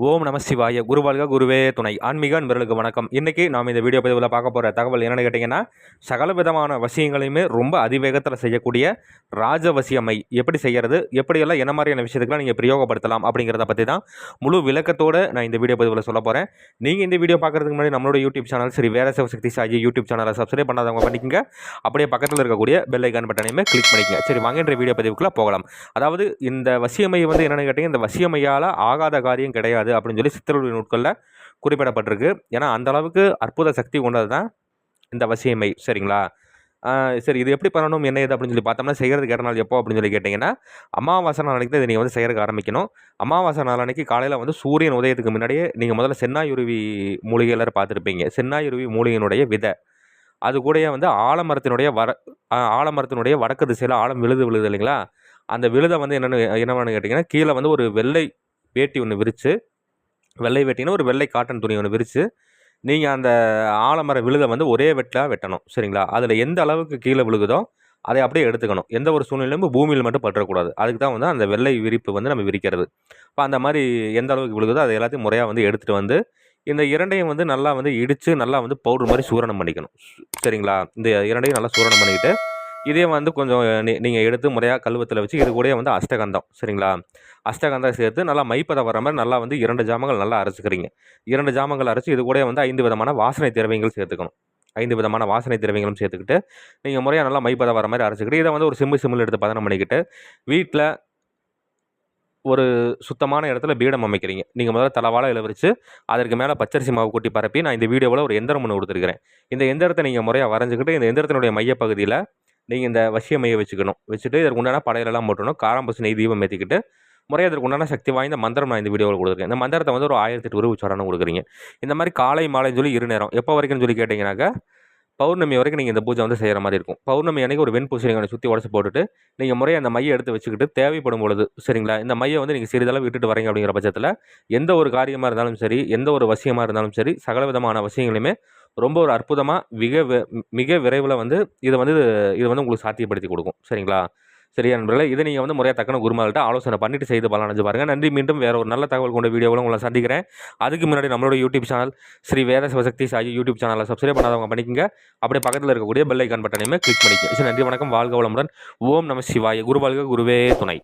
ஓம் நம சிவாய. குருவாழ்க குருவே துணை. ஆன்மீக அன்பர்களுக்கு வணக்கம். இன்றைக்கி நாம் இந்த வீடியோ பதிவில் பார்க்க போகிற தகவல் என்னென்னு கேட்டிங்கன்னா சகல விதமான வசியங்களையுமே ரொம்ப அதிவேகத்தில் செய்யக்கூடிய ராஜவசியமை எப்படி செய்கிறது எப்படியெல்லாம் என்ன மாதிரியான விஷயத்துக்குலாம் நீங்கள் பிரயோகப்படுத்தலாம் அப்படிங்கிறத பற்றி தான் முழு விளக்கத்தோடு நான் இந்த வீடியோ பதிவில் சொல்ல போகிறேன் நீங்கள் இந்த வீடியோ பார்க்குறதுக்கு முன்னாடி நம்மளோட யூடியூப் சேனல் சரி வேற சிவசக்தி சாஜி யூடியூப் சேனலை சப்ஸ்கிரைப் பண்ணாதவங்க பண்ணிக்கங்க. அப்படியே பக்கத்தில் இருக்கக்கூடிய பெல் ஐக்கான் பட்டனையுமே கிளிக் பண்ணிக்கங்க. சரி வாங்க வீடியோ பதிவுக்குள்ளே போகலாம். அதாவது இந்த வசியமை வந்து என்னென்னு கேட்டிங்கன்னா இந்த வசியமையால் ஆகாத காரியம் கிடையாது. அப்படின்னு சொல்லி சித்தருடைய நூட்களில் குறிப்பிடப்பட்டிருக்கு. ஏன்னா அந்த அளவுக்கு அற்புத சக்தி கொண்டது தான் இந்த வசியமை. சரிங்களா? சரி இது எப்படி பண்ணணும்? என்ன இது அப்படின்னு சொல்லி பார்த்தோம்னா செய்கிறதுக்கு ஏற்ற நாள் எப்போ அப்படின்னு சொல்லி கேட்டிங்கன்னா அமாவாசை நாளைக்கு தான் இதை நீங்கள் வந்து செய்கிறதுக்கு ஆரம்பிக்கணும். அமாவாசை நாளன்னைக்கு காலையில் வந்து சூரியன் உதயத்துக்கு முன்னாடியே நீங்கள் முதல்ல சென்னாயுருவி மூலிகை எல்லாரும் பார்த்துருப்பீங்க. சென்னாயுருவி மூலிகையினுடைய விதை. அது கூடயே வந்து ஆலமரத்தினுடைய வர ஆலமரத்தினுடைய வடக்கு திசையில் ஆழம் விழுது விழுது இல்லைங்களா? அந்த விழுதை வந்து என்னென்னு என்னவான்னு கேட்டிங்கன்னா கீழே வந்து ஒரு வெள்ளை வேட்டி ஒன்று விரித்து வெள்ளை வேட்டினா ஒரு வெள்ளை காட்டன் துணி ஒன்று விரித்து நீங்கள் அந்த ஆலமர விழுதை வந்து ஒரே வெட்டாக வெட்டணும் சரிங்களா? அதில் எந்த அளவுக்கு கீழே விழுகுதோ அதை அப்படியே எடுத்துக்கணும். எந்த ஒரு சூழ்நிலையும் பூமியில் மட்டும் பற்றக்கூடாது. அதுக்கு தான் வந்து அந்த வெள்ளை விரிப்பு வந்து நம்ம விரிக்கிறது. இப்போ அந்த மாதிரி எந்த அளவுக்கு விழுகுதோ அதை எல்லாத்தையும் முறையாக வந்து எடுத்துகிட்டு வந்து இந்த இரண்டையும் வந்து நல்லா வந்து இடித்து நல்லா வந்து பவுடர் மாதிரி சூரணம் பண்ணிக்கணும். சரிங்களா? இந்த இரண்டையும் நல்லா சூரணம் பண்ணிக்கிட்டு இதே வந்து கொஞ்சம் நீ நீங்கள் எடுத்து முறையாக கல்வத்தில் வச்சு இது கூடயே வந்து அஷ்டகந்தம் சரிங்களா? அஷ்டகந்தம் சேர்த்து நல்லா மைப்பதை வர மாதிரி நல்லா வந்து இரண்டு ஜாமங்கள் நல்லா அரைச்சிக்கிறீங்க. இரண்டு ஜாமங்கள் அரைச்சி இது கூட வந்து ஐந்து விதமான வாசனை திரவியங்கள் சேர்த்துக்கணும். ஐந்து விதமான வாசனை திரவியங்களும் சேர்த்துக்கிட்டு நீங்கள் முறையாக நல்லா மைப்பதை வர மாதிரி அரைச்சிக்கிட்டு இதை வந்து ஒரு சிம்மு சிம்மில் எடுத்து பதனம் பண்ணிக்கிட்டு வீட்டில் ஒரு சுத்தமான இடத்துல பீடம் அமைக்கிறீங்க. நீங்கள் முதல்ல தலவாழ இளவரிச்சு அதற்கு மேலே பச்சரிசி மாவு கொட்டி பரப்பி நான் இந்த வீடியோவில் ஒரு எந்திரம் ஒன்று கொடுத்துருக்கிறேன். இந்த எந்திரத்தை நீங்கள் முறையாக வரைஞ்சிக்கிட்டு இந்த எந்திரத்தினுடைய மையப்பகுதியில் நீங்கள் இந்த வசிய மையை வச்சுக்கணும். வச்சுட்டு இதற்கு உண்டான படையிலெல்லாம் போட்டணும். காராம்பசு நெய் தீபம் ஏற்றிக்கிட்டு முறையாக அதற்கு உண்டான சக்தி வாய்ந்த மந்திரம் நான் இந்த வீடியோவில் கொடுக்குறேன் இந்த மந்திரத்தை வந்து ஒரு ஆயிரத்தி எட்டு உருவு கொடுக்குறீங்க. இந்த மாதிரி காலை மாலைன்னு சொல்லி இரு நேரம். எப்போ வரைக்கும்னு சொல்லி கேட்டிங்கனாக்கா பௌர்ணமி வரைக்கும் நீங்கள் இந்த பூஜை வந்து செய்கிற மாதிரி இருக்கும். பௌர்ணமி அன்னைக்கு ஒரு வெண்பூசணிகளை சுற்றி உடச்சி போட்டுட்டு நீங்கள் முறையாக அந்த மையை எடுத்து வச்சுக்கிட்டு தேவைப்படும் பொழுது சரிங்களா? இந்த மையை வந்து நீங்கள் சிறிதளவு விட்டுட்டு வரீங்க அப்படிங்கிற பட்சத்தில் எந்த ஒரு காரியமாக இருந்தாலும் சரி எந்த ஒரு வசியமாக இருந்தாலும் சரி சகல விதமான வசியங்களையுமே ரொம்ப ஒரு அற்புதமாக மிக மிக விரைவில் வந்து இதை வந்து இது வந்து உங்களுக்கு சாத்தியப்படுத்தி கொடுக்கும் சரிங்களா? சரியா நண்பர்களே? இதை நீங்கள் வந்து முறையாக தக்கன குருமால்கிட்ட ஆலோசனை பண்ணிட்டு செய்து பலனடைஞ்சு பாருங்கள் நன்றி. மீண்டும் வேற ஒரு நல்ல தகவல் கொண்ட வீடியோவில் உங்களை சந்திக்கிறேன். அதுக்கு முன்னாடி நம்மளோட YouTube channel Sri Veda Sivasakthi Sai YouTube சேனலை சப்ஸ்கிரைப் பண்ணாதவங்க பண்ணிக்கங்க. அப்படியே பக்கத்தில் இருக்கக்கூடிய பெல் ஐக்கான் பட்டனையுமே கிளிக் பண்ணிக்கங்க. நன்றி வணக்கம். வாழ்க வளமுடன். ஓம் நம சிவாய. குருவாழ்க குருவே துணை.